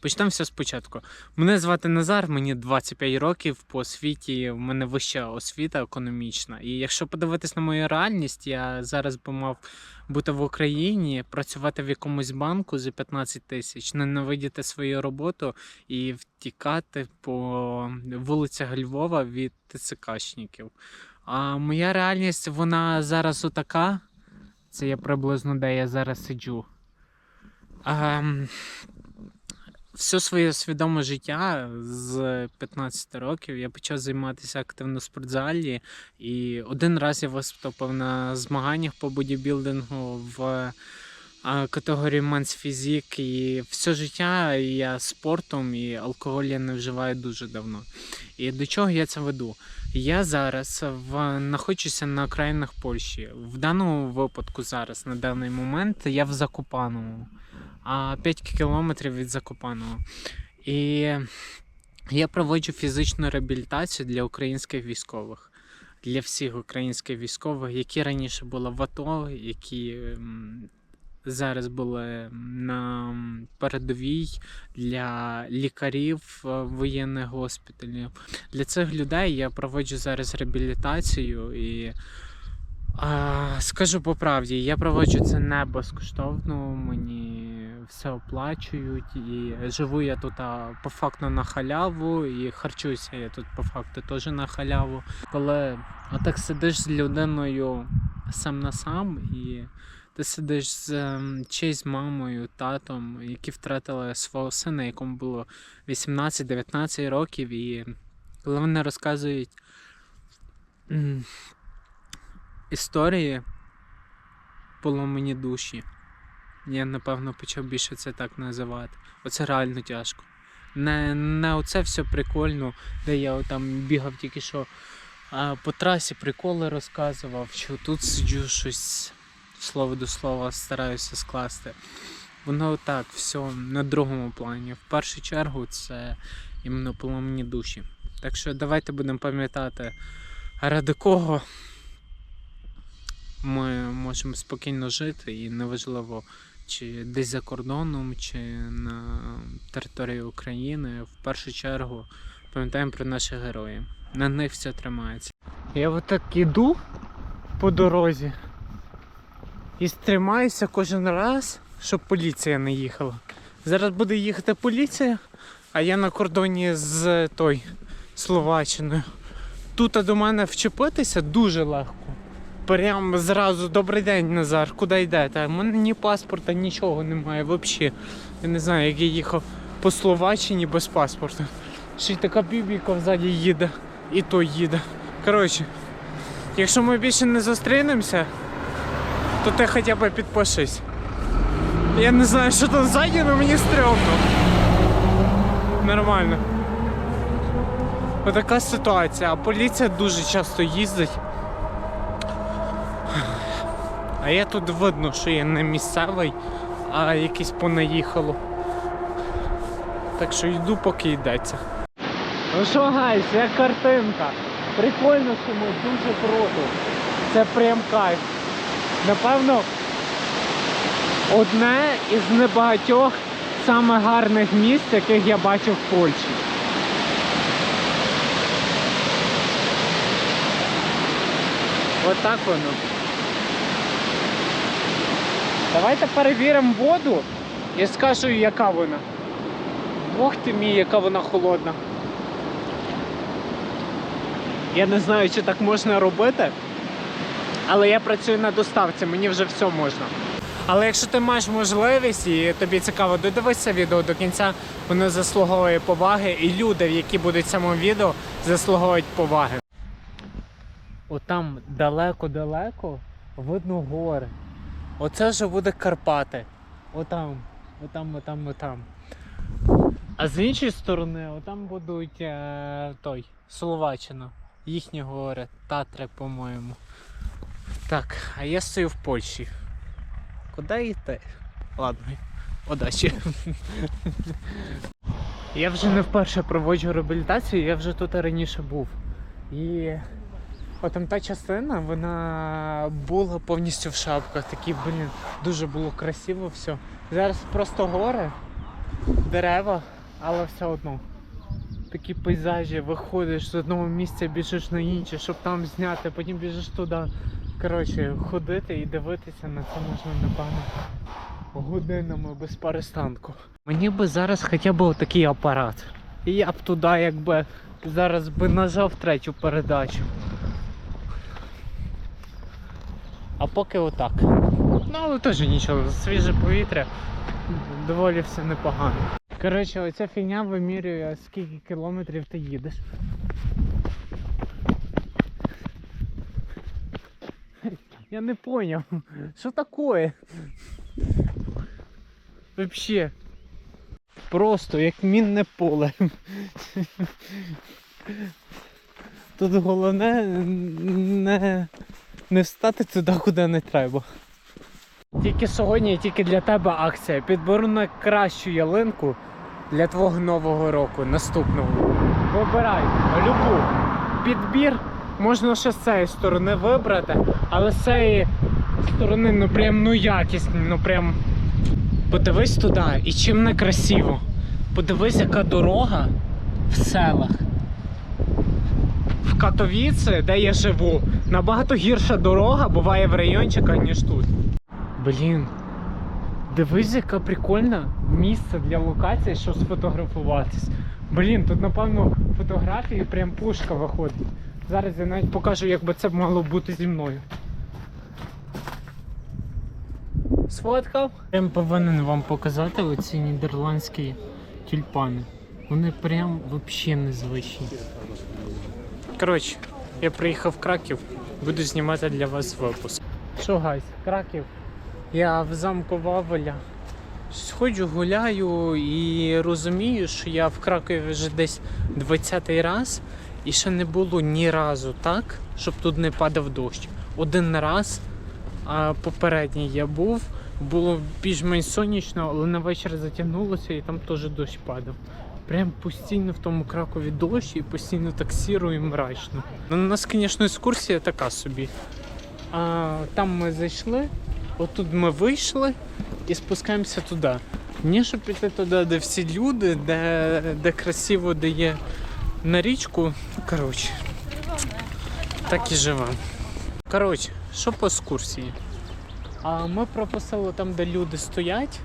Почнемо все спочатку. Мене звати Назар, мені 25 років. По освіті в мене вища освіта економічна. І якщо подивитись на мою реальність, я зараз би мав бути в Україні, працювати в якомусь банку за 15 тисяч, ненавидіти свою роботу і втікати по вулицях Львова від ТЦКшників. А моя реальність, вона зараз отака. Це я приблизно де я зараз сиджу. Ем, все своє свідоме життя з 15 років я почав займатися активно в спортзалі. І один раз я виступив на змаганнях по бодібілдингу в категорії Men's Фізік. І все життя я спортом і алкоголь я не вживаю дуже давно. І до чого я це веду? Я зараз в, знаходжуся на окраїнах Польщі. В даному випадку зараз, на даний момент, я в Закопаному, а 5 кілометрів від Закопаного. І я проводжу фізичну реабілітацію для українських військових, для всіх українських військових, які раніше були в АТО, які зараз були на передовій для лікарів е, воєнних госпіталів. Для цих людей я проводжу зараз реабілітацію і. А, скажу по правді, я проводжу це не безкоштовно, мені все оплачують, і живу я тут по факту на халяву, і харчуюся я тут по факту теж на халяву. Коли отак сидиш з людиною сам на сам, і ти сидиш з ем, чиюсь мамою, татом, які втратили свого сина, якому було 18-19 років, і коли вони розказують. історії поломані душі. Я напевно почав більше це так називати. Оце реально тяжко. Не, не оце все прикольно, де я там бігав тільки що а, по трасі приколи розказував, що тут сиджу щось слово до слова стараюся скласти. Воно так, все на другому плані. В першу чергу це іменно поломані душі. Так що давайте будемо пам'ятати, ради кого ми можемо спокійно жити і неважливо, чи десь за кордоном, чи на території України. В першу чергу пам'ятаємо про наших героїв. На них все тримається. Я отак іду по дорозі і стримаюся кожен раз, щоб поліція не їхала. Зараз буде їхати поліція, а я на кордоні з той Словаччиною. Тут до мене вчепитися дуже легко. Прям зразу добрий день, Назар, куди йдете? У мене ні паспорта, нічого немає взагалі. Я не знаю, як я їхав по Словаччині без паспорта. Ще й така бібіка взаді їде, і то їде. Коротше, якщо ми більше не зустрінемося, то ти хоча б підпишись. Я не знаю, що там ззаді, але мені стрьомно. Нормально. Отака ситуація, а поліція дуже часто їздить. А я тут видно, що я не місцевий, а якийсь понаїхало. Так що йду, поки йдеться. Ну що, гайс, як картинка. Прикольно, що ми дуже круто. Це прям кайф. Напевно, одне із небагатьох саме гарних місць, яких я бачив в Польщі. Отак воно. Давайте перевіримо воду і скажу, яка вона. Бог ти мій, яка вона холодна. Я не знаю, чи так можна робити, але я працюю на доставці, мені вже все можна. Але якщо ти маєш можливість і тобі цікаво, додивись відео до кінця, воно заслуговує поваги, і люди, які будуть в цьому відео, заслуговують поваги. Отам далеко-далеко видно гори. Оце вже буде Карпати. Отам, отам, отам, отам. А з іншої сторони, отам будуть е, той, Словаччина. Їхні гори, Татри, по-моєму. Так, а я стою в Польщі. Куди йти? Ладно, удачі. я вже не вперше проводжу реабілітацію, я вже тут раніше був. І Отам та частина, вона була повністю в шапках. Такі, блін, дуже було красиво все. Зараз просто гори. дерева, але все одно. Такі пейзажі, виходиш з одного місця, біжиш на інше, щоб там зняти, потім біжиш туди. Коротше, ходити і дивитися на це можна, напевно, годинами без перестанку. Мені би зараз хоча б такий апарат. І я б туди якби зараз би нажав третю передачу. А поки отак. Ну, але теж нічого, свіже повітря, доволі все непогано. Коротше, оця фігня вимірює, скільки кілометрів ти їдеш. Я не поняв, що таке? Вообще. Просто як мінне поле. Тут головне не, не встати туди, куди не треба. Тільки сьогодні, тільки для тебе акція. Підберу найкращу ялинку для твого нового року, наступного. Вибирай любу. Підбір можна ще з цієї сторони вибрати, але з цієї сторони ну прям ну якісні, ну прям. Подивись туди і чим не красиво. Подивись, яка дорога в селах. В Катовіці, де я живу, набагато гірша дорога буває в райончиках, ніж тут. Блін. Дивись, яка прикольна місце для локації, щоб сфотографуватись. Блін, тут напевно фотографії прям пушка виходить. Зараз я навіть покажу, як би це мало бути зі мною. Сфоткав? Я повинен вам показати оці нідерландські тюльпани. Вони прям взагалі незвичні. Коротше, я приїхав в Краків, буду знімати для вас випуск. Що, гайс, Краків? Я в замку Вавеля. Сходжу, гуляю і розумію, що я в Кракові вже десь 20-й раз, і ще не було ні разу так, щоб тут не падав дощ. Один раз, а попередній я був, було більш-менш сонячно, але на вечір затягнулося і там теж дощ падав. Прям постійно в тому Кракові дощ і постійно так сіро і мрачно. Ну, у нас, звісно, екскурсія така собі. А, там ми зайшли, отут ми вийшли і спускаємося туди. Ні, щоб піти туди, де всі люди, де, де красиво, де є на річку. Коротше, так і живемо. Коротше, що по екскурсії? А ми пропустили там, де люди стоять,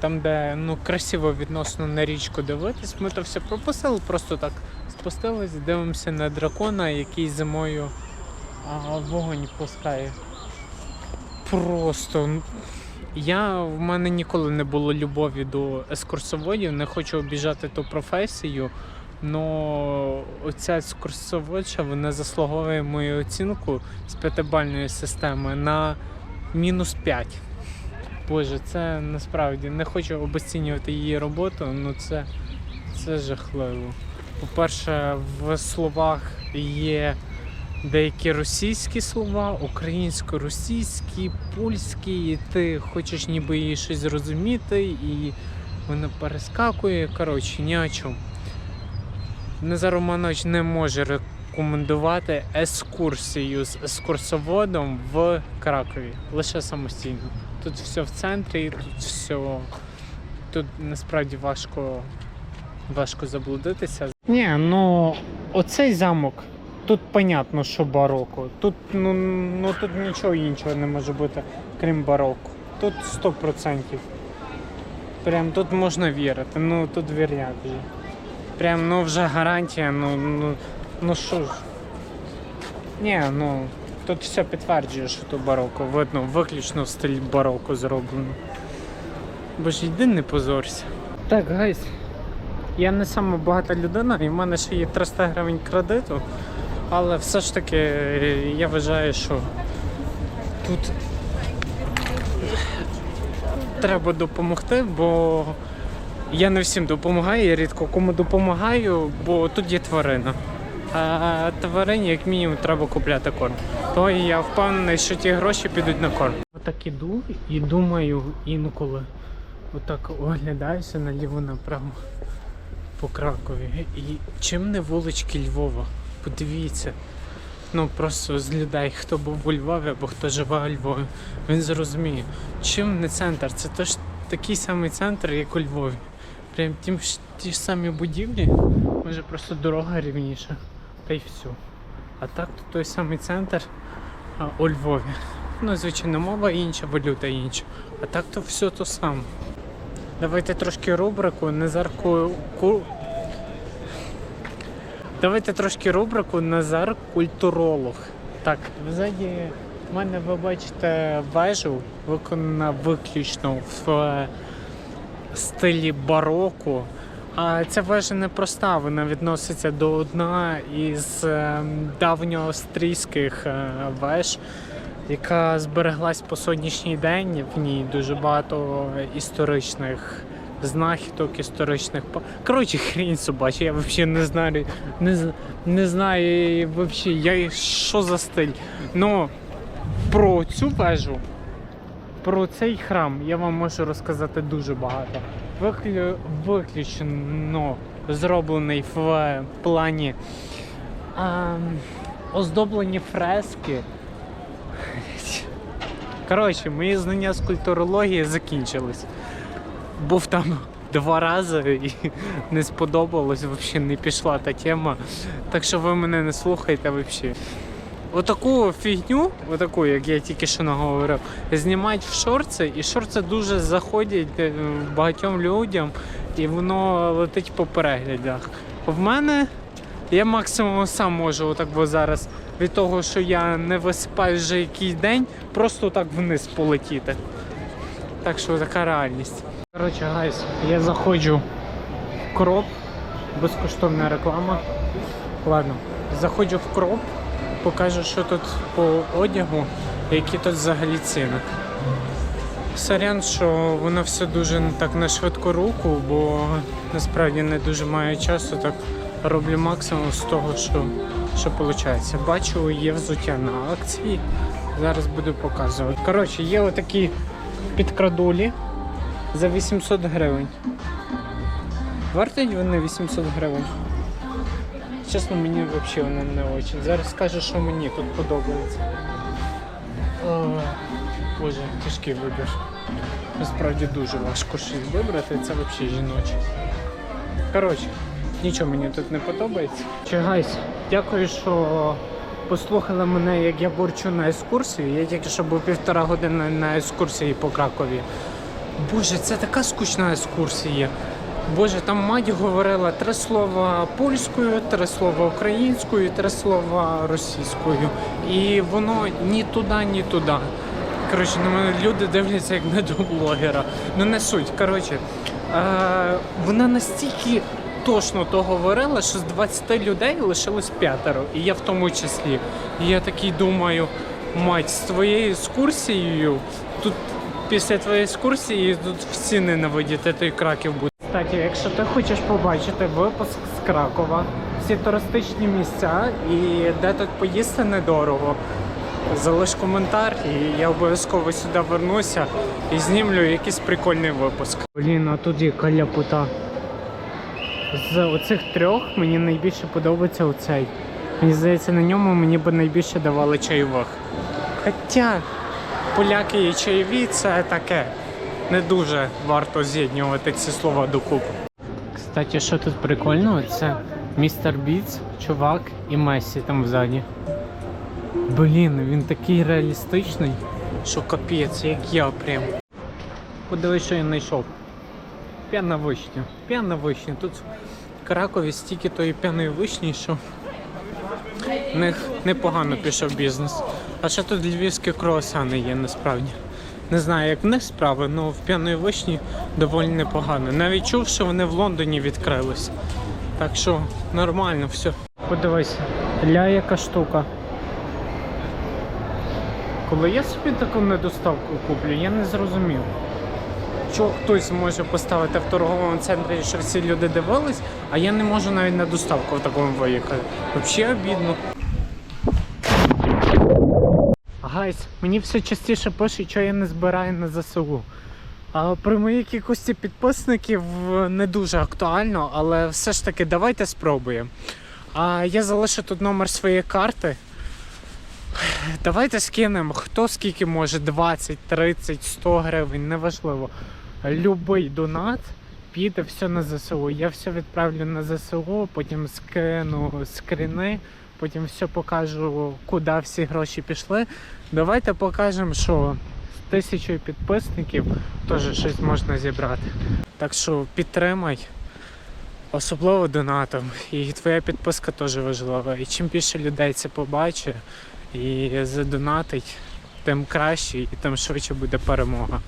там, де ну, красиво відносно на річку дивитись. Ми то все пропустили, просто так спустились, дивимося на дракона, який зимою а, вогонь пускає. Просто. ну, Я в мене ніколи не було любові до екскурсоводів, не хочу обіжати ту професію. Но оця екскурсоводша вона заслуговує мою оцінку з п'ятибальної системи на мінус 5. Боже, це насправді не хочу обесцінювати її роботу, ну це, це жахливо. По-перше, в словах є деякі російські слова, українсько-російські, польські, і ти хочеш ніби її щось зрозуміти, і вона перескакує. Коротше, ні о чому. Назар Романович не може рекомендувати екскурсію з екскурсоводом в Кракові лише самостійно. Тут все в центрі, тут все. Тут насправді важко, важко заблудитися. Ні, ну оцей замок. Тут понятно, що бароко. Тут ну, ну тут нічого іншого не може бути, крім бароко. Тут 100%. Прям тут можна вірити. Ну тут вірять вже. Прям ну вже гарантія, ну ну, ну що ж. Ні, ну тут все підтверджує, що тут бароко. Видно, виключно в стилі бароко зроблено. Бо ж йди не позорся. Так, гайс. Я не сама багата людина, і в мене ще є 300 гривень кредиту. Але все ж таки я вважаю, що тут треба допомогти, бо я не всім допомагаю, я рідко кому допомагаю, бо тут є тварина. А тварині, як мінімум, треба купляти корм. То я впевнений, що ті гроші підуть на корм. Отак іду і думаю інколи. Отак оглядаюся наліво направо по Кракові. І чим не вулички Львова? Подивіться. Ну просто з людей, хто був у Львові або хто живе у Львові, він зрозуміє, чим не центр. Це теж такий самий центр, як у Львові. Прям ж- ті ж самі будівлі, може просто дорога рівніша. Та й все. А так то той самий центр а, у Львові. Ну, звичайно, мова інша, валюта інша. А так то все то саме. Давайте трошки рубрику Назар ку... ку... Давайте трошки рубрику Назар культуролог. Так, взаді в мене ви бачите вежу, виконана виключно в стилі бароко. А ця вежа непроста, вона відноситься до одна із е, давньоавстрійських е, веж, яка збереглась по сьогоднішній день. В ній дуже багато історичних знахідок, історичних. Коротше, хрінь собача, я взагалі не знаю, не, не знаю вообще, я, що за стиль. Ну, про цю вежу про цей храм я вам можу розказати дуже багато. Виклю... Виключно зроблений в плані а, оздоблені фрески. Коротше, мої знання з культурології закінчились. Був там два рази і не сподобалось, взагалі не пішла та тема. Так що ви мене не слухайте взагалі. Отаку фігню, отаку, як я тільки що наговорив, знімають в шорти, і шорти дуже заходять е, багатьом людям, і воно летить по переглядах. В мене я максимум сам можу отак бо зараз від того, що я не висипаю вже якийсь день, просто так вниз полетіти. Так що така реальність. Коротше, гайс, я заходжу в кроп, безкоштовна реклама. Ладно, заходжу в кроп, покажу, що тут по одягу, які тут взагалі ціни. Сорян, що воно все дуже так на швидку руку, бо насправді не дуже маю часу, так роблю максимум з того, що, що виходить. Бачу, є взуття на акції. Зараз буду показувати. Коротше, є отакі підкрадулі за 800 гривень. Вартують вони 800 гривень. Чесно, мені взагалі вони не дуже. Зараз скажу, що мені тут подобається. О, Боже, тяжкий вибір. Насправді дуже важко щось вибрати, це взагалі жіноче. Коротше, нічого мені тут не подобається. Чигайсь, дякую, що послухали мене, як я борчу на екскурсію. Я тільки що був півтора години на екскурсії по Кракові. Боже, це така скучна екскурсія. Боже, там мать говорила три слова польською, три слова українською, три слова російською. І воно ні туди, ні туди. Коротше, на мене люди дивляться як на блогера. Ну не суть. Коротше, е, вона настільки точно то говорила, що з 20 людей лишилось п'ятеро, і я в тому числі. І я такий думаю, мать, з твоєю екскурсією тут після твоєї екскурсії тут всі ненавидіти той краків буде. Кстати, якщо ти хочеш побачити випуск з Кракова, всі туристичні місця і де тут поїсти недорого, залиш коментар, і я обов'язково сюди вернуся і знімлю якийсь прикольний випуск. Блін, а тут є каляпута. З оцих трьох мені найбільше подобається оцей. Мені здається, на ньому мені би найбільше давали чайових. Хоча поляки і чайові це таке. Не дуже варто з'єднувати ці слова докупи. Кстати, що тут прикольно, це містер Біц, чувак і Месі там ззаді. Блін, він такий реалістичний, що капець, як я прям. Подивись, що я знайшов. П'яна вишня. П'яна вишня. Тут в Кракові стільки тої п'яної вишні, що в них непогано пішов бізнес. А ще тут львівські круасани є насправді. Не знаю, як в них справи, але в п'яної вишні доволі непогано. Навіть чув, що вони в Лондоні відкрились. Так що нормально все. Подивись, ля яка штука. Коли я собі таку недоставку куплю, я не зрозумів. Що хтось може поставити в торговому центрі, що всі люди дивились, а я не можу навіть на доставку в такому виїхати. Взагалі обідно. Гайс, мені все частіше пишуть, що я не збираю на ЗСУ. А при моїй кількості підписників е, не дуже актуально, але все ж таки давайте спробуємо. А я залишу тут номер своєї карти. Давайте скинемо, хто скільки може, 20, 30, 100 гривень, неважливо. Любий донат піде все на ЗСУ. Я все відправлю на ЗСУ, потім скину скріни, потім все покажу, куди всі гроші пішли. Давайте покажемо, що з тисячою підписників теж щось можна зібрати. Так що підтримай. Особливо донатом. І твоя підписка теж важлива. І чим більше людей це побачить і задонатить, тим краще і тим швидше буде перемога.